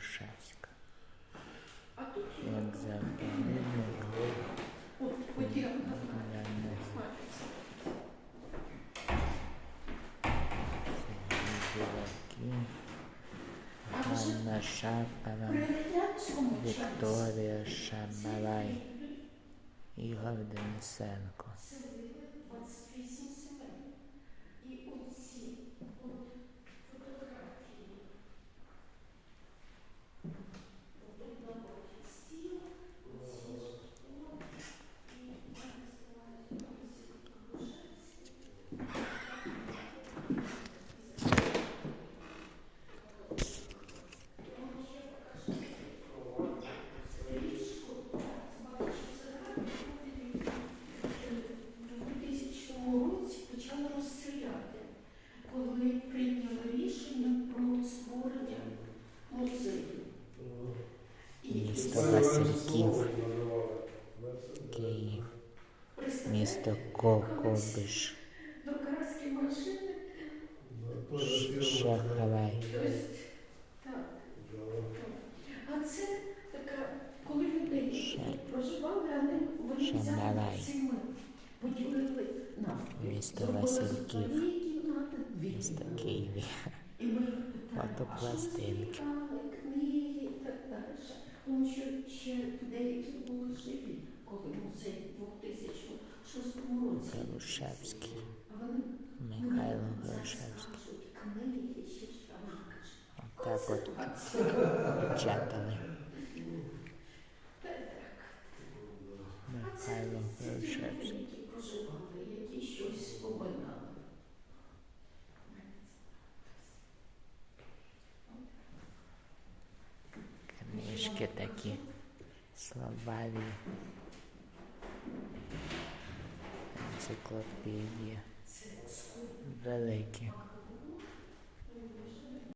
Грушевська. А тут Як Сергій Ганна Шапова, Вікторія Шамалай, Ігор Денисенко. Васильків, Київ, місто Кокобиш, так. А це така, коли людей проживали, вони, взяли цими, поділили на Місто Васильків. місто. Києві. Фотопластинки. Коли музей у 2006 році. Грушевський, Михайло «Ну, Грушевський. от печатали «Та так, а це, Михайло Грушевський. які щось споминали. Книжки такі словарі. Енциклопедія. Великі.